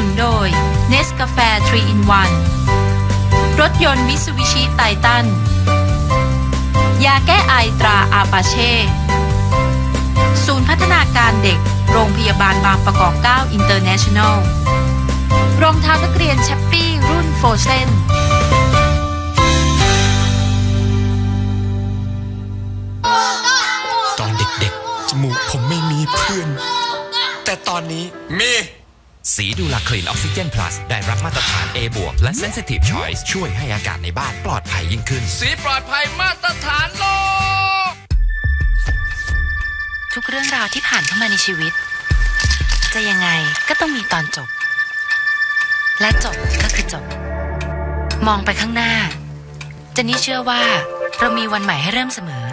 นุนโดยเนสกาแฟ3 in 1 รถยนต์มิ t ซูบิชิไททัน ยาแก้ไอตราอาปาเช่ ศูนย์พัฒนาการเด็ก โรงพยาบาลบางประกอบ9อินเตอร์เนชั่นแนลรองเท้านักเรียนแชปปี้รุ่นโฟเซนตอนเด็กๆ จมูกผมไม่มีเพื่อน แต่ตอนนี้มี สีดูลาคลีนออกซิเจน plus ได้รับมาตรฐาน A บวกและ Sensitive Choice ช่วยให้อากาศในบ้านปลอดภัยยิ่งขึ้น สีปลอดภัยมาตรฐานโลก ทุกเรื่องราวที่ผ่านเข้ามาในชีวิต จะยังไงก็ต้องมีตอนจบ และจบก็คือจบ มองไปข้างหน้าเจนนี่เชื่อว่าเรามีวันใหม่ให้เริ่มเสมอ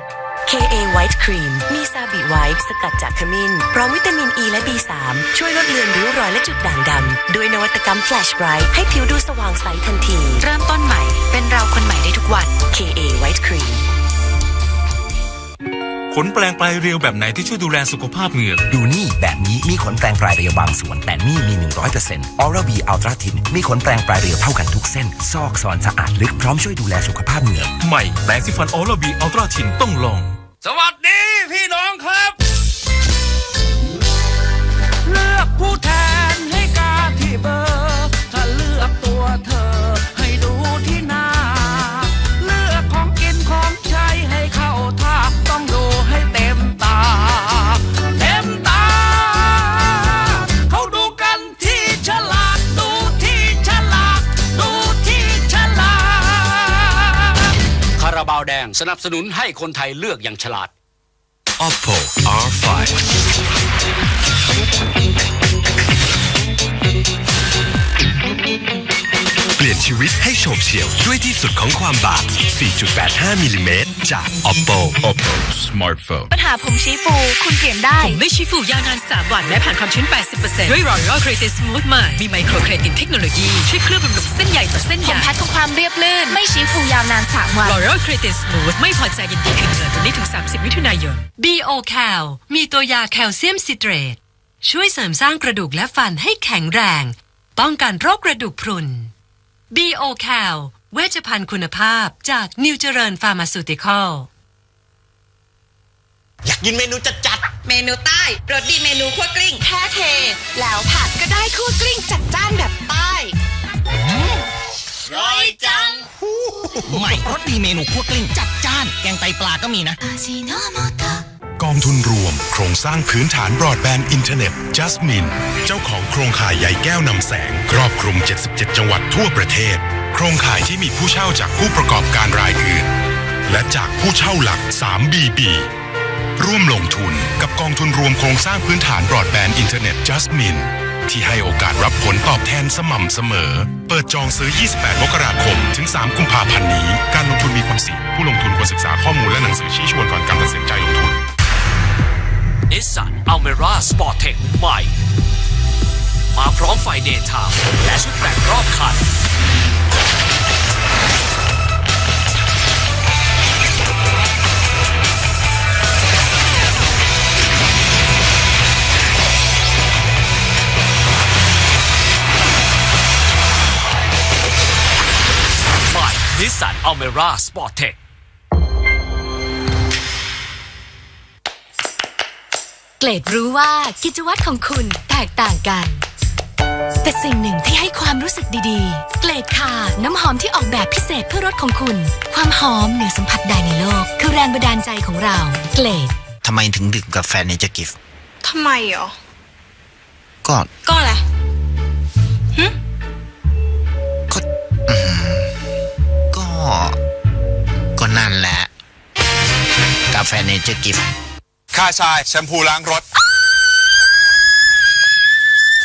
KA White Cream มีซาบิไวท์สกัดจากขมิ้น พร้อมวิตามินอ e ีและ B3 ช่วยลดเลือนริ้วรอยและจุดด่างดำด้วยนวัตกรรม Flash Bright ให้ผิวดูสว่างใสทันที เริ่มต้นใหม่ เป็นเราคนใหม่ได้ทุกวัน KA White Cream ขนแปลงปลายเรียวแบบไหนที่ช่วยดูแลสุขภาพเหงือก ดูนี่แบบนี้มีขนแปลงปลายเรียวบางส่วน แต่นี่มี 100% Oral B Ultra Thin มีขนแปลงปลายเรียวเท่ากันทุกเส้น ซอกซอนสะอาดลึกพร้อมช่วยดูแลสุขภาพเหงือกใหม่แปรงสีฟันออร์บีอัลตราทินต้องลอง สวัสดีพี่น้องครับ งสนับสนุนให้คนไทยเลือกอย่างฉลาด Oppo R5 นชีวิตให้โฉบเฉี่ยวด้วยที่สุดของความบาง 4.85 มิลลิเมตรจาก Oppo Oppo Smartphone ปัญหาผมชี้ฟู คุณเปลี่ยนได้ ผมไม่ชี้ฟูยาวนาน 3 วันและผ่านความชื้น 80%ด้วย Royal Creative Smooth ใหม่มีไมโครเครตินเทคโนโลยีช่วยเคลือบบำรุงเส้นใยต่อเส้นผใยมพัดของความเรียบลื่น ไม่ชี้ฟูยาวนานสามวัน Royal Creative Smooth ไม่พอใจยินดีคืนเงินตรงนี้ถึง 30 มิถุนายน BO Cal มีตัวยาแคลเซียมซิเตรตช่วยเสริมสร้างกระดูกและฟันให้แข็งแรง ป้องกันโรคกระดูกพรุน BO Cal เวชภัณฑ์คุณภาพจากนิวเจริญฟาร์มาซูติคอล อยากกินเมนูจัดจัดเมนูใต้รสดีเมนูคั่วกลิ้งแค่เท แล้วผัดก็ได้คั่วกลิ้งจัดจ้านแบบใต้ร้อยจังใหม่รสดีเมนูคั่วกลิ้งจัดจ้าน แกงไตปลาก็มีนะก องทุนรวม โครงสร้างพื้นฐานบรอดแบนด์อินเทอร์เน็ต Jasmine เจ้าของโครงข่ายใหญ่แก้วนำแสง ครอบคลุม 77 จังหวัดทั่วประเทศ โครงข่ายที่มีผู้เช่าจากผู้ประกอบการรายอื่น และจากผู้เช่าหลัก 3 BB ร่วมลงทุนกับกองทุนรวมโครงสร้างพื้นฐานบรอดแบนด์อินเทอร์เน็ต Jasmine ที่ให้โอกาสรับผลตอบแทนสม่ำเสมอ เปิดจองซื้อ 28 มกราคม ถึง 3 กุมภาพันธ์นี้ การลงทุนมีความเสี่ยง ผู้ลงทุนควรศึกษาข้อมูลและหนังสือชี้ชวนก่อนการตัดสินใจลงทุน นิสสันอัลเมร่าสปอร์ตเทคใหม่ มาพร้อมไฟเดย์ไทม์และชุดแบ่งรอบคัน ใหม่นิสสันอัลเมร่าสปอร์ตเทค เกรดรู้ว่ากิจวัตรของคุณแตกต่างกัน แต่สิ่งหนึ่งที่ให้ความรู้สึกดีๆ เกรดค่ะ น้ำหอมที่ออกแบบพิเศษเพื่อรถของคุณ ความหอมเหนือสัมผัสใดในโลก คือแรงบันดาลใจของเรา เกรดทำไมถึงดื่มกาแฟเนเจอร์กิฟทำไมเหรอ ก็ ก็อะไรก็อืมก็ ก็นั่นแหละ กาแฟเนเจอร์กิฟ ค่าชายแชมพูล้างรถ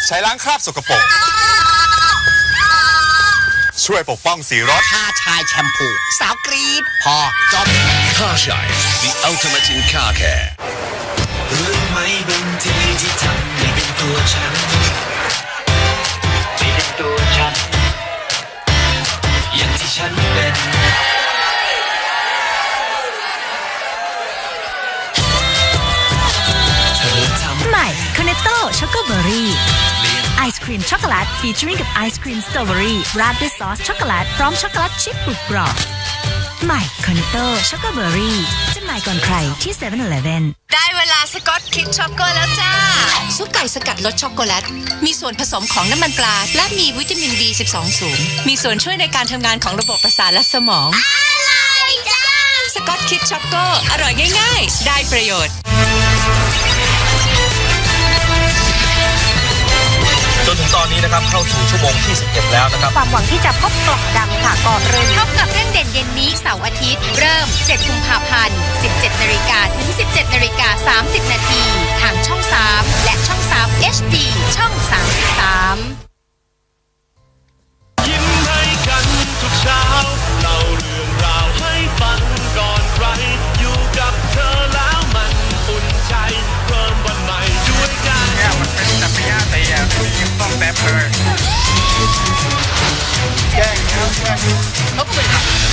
ใช้ล้างคราบสกปรกช่วยปกป้องสีรถค่าชายแชมพู สาวกรีดพอจบ Car Shine the ultimate in car care รู้ไหมบางทีที่ทำไม่เป็นตัวฉัน โต้ช็อกโกเบอรี่เปลี่ยนอไอศครีมช็อกโกแลตฟีเจอริงกับไอศครีมสตรอเบอรี่ราดด้วยซอสช็อกโกแลตพร้อมช็อกโกแลตชิพกรุบกรอบใหม่คอนโตช็อกโกเบอรี่จำหน่ายก่อนใครที่7 e เ e ่ e อได้เวลาสกอตคิดช็อกโกแล้วจ้า ซุปไก่สกัดรสช็อกโกแลต มีส่วนผสมของน้ำมันปลา และมีวิตามิน B12 สูง มีส่วนช่วยในการทำงานของระบบประสาทและสมอง อร่อยจังสกอตคิดช็อกโกอร่อยง่าย ๆ ได้ประโยชน์ จนถึงตอนนี้นะครับเข้าสู่ชั่วโมงที่11แล้วนะครับ ความหวังที่จะพบกล่องดำค่ะก่อนเริ่มพบกับเรื่องเด่นเย็นนี้เสาร์อาทิตย์ เริ่ม 7 กุมภาพันธ์ 17 นาฬิกาถึง 17 นาฬิกา 30 นาที ทางช่อง 3 และช่อง 3 HD ช่อง on vampire. Yeah, yeah, yeah. Hopefully not.